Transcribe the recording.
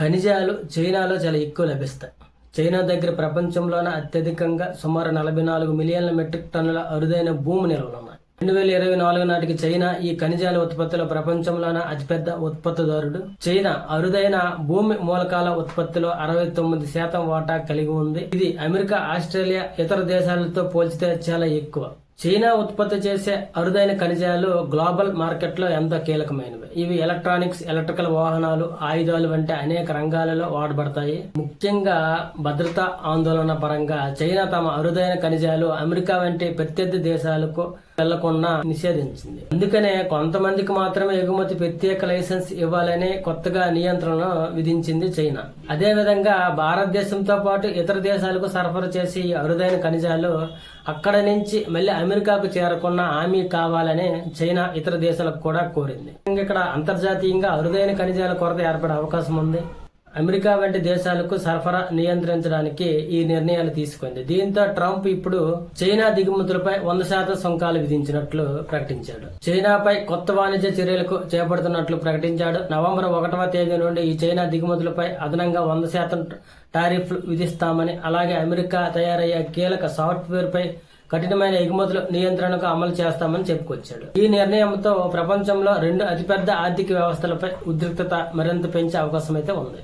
ఖనిజాలు చైనాలో చాలా ఎక్కువ లభిస్తాయి. చైనా దగ్గర ప్రపంచంలోనే అత్యధికంగా సుమారు నలభై నాలుగు మిలియన్ల మెట్రిక్ టన్నుల అరుదైన భూమి నిల్వలు ఉన్నాయి. రెండు వేల ఇరవై నాలుగు నాటికి చైనా ఈ ఖనిజాల ఉత్పత్తిలో ప్రపంచంలోనే అతిపెద్ద ఉత్పత్తిదారుడు. చైనా అరుదైన భూమి మూలకాల ఉత్పత్తిలో అరవై తొమ్మిది శాతం వాటా కలిగి ఉంది. ఇది అమెరికా ఆస్ట్రేలియా ఇతర దేశాలతో పోల్చితే చాలా ఎక్కువ. చైనా ఉత్పత్తి చేసే అరుదైన ఖనిజాలు గ్లోబల్ మార్కెట్లో ఎంతో కీలకమైనవి. ఇవి ఎలక్ట్రానిక్స్ ఎలక్ట్రికల్ వాహనాలు ఆయుధాలు వంటి అనేక రంగాలలో వాడబడతాయి. ముఖ్యంగా భద్రతా ఆందోళన పరంగా చైనా తమ అరుదైన ఖనిజాలు అమెరికా వంటి ప్రత్యర్థి దేశాలకు వెళ్ళకుండా నిషేధించింది. అందుకనే కొంతమందికి మాత్రమే ఎగుమతి ప్రత్యేక లైసెన్స్ ఇవ్వాలని కొత్తగా నియంత్రణ విధించింది చైనా. అదే విధంగా భారతదేశంతో పాటు ఇతర దేశాలకు సరఫరా చేసి అరుదైన ఖనిజాలు అక్కడ నుంచి మళ్ళీ అమెరికాకు చేరకుండా హామీ కావాలని చైనా ఇతర దేశాలకు కూడా కోరింది. ఇక్కడ అంతర్జాతీయంగా అరుదైన ఖనిజాల కొరత ఏర్పడే అవకాశం ఉంది. అమెరికా వంటి దేశాలకు సరఫరా నియంత్రించడానికి ఈ నిర్ణయాలు తీసుకుంది. దీంతో ట్రంప్ ఇప్పుడు చైనా దిగుమతులపై వంద శాతం సుంకాలు విధించినట్లు ప్రకటించాడు. చైనాపై కొత్త వాణిజ్య చర్యలకు చేపడుతున్నట్లు ప్రకటించాడు. నవంబర్ ఒకటవ తేదీ నుండి ఈ చైనా దిగుమతులపై అదనంగా వంద శాతం టారిఫ్లు విధిస్తామని అలాగే అమెరికా తయారయ్యే కీలక సాఫ్ట్వేర్ పై కఠినమైన ఎగుమతుల నియంత్రణకు అమలు చేస్తామని చెప్పుకొచ్చాడు. ఈ నిర్ణయంతో ప్రపంచంలో రెండు అతిపెద్ద ఆర్థిక వ్యవస్థలపై ఉద్రిక్తత మరింత పెంచే అవకాశం అయితే ఉంది.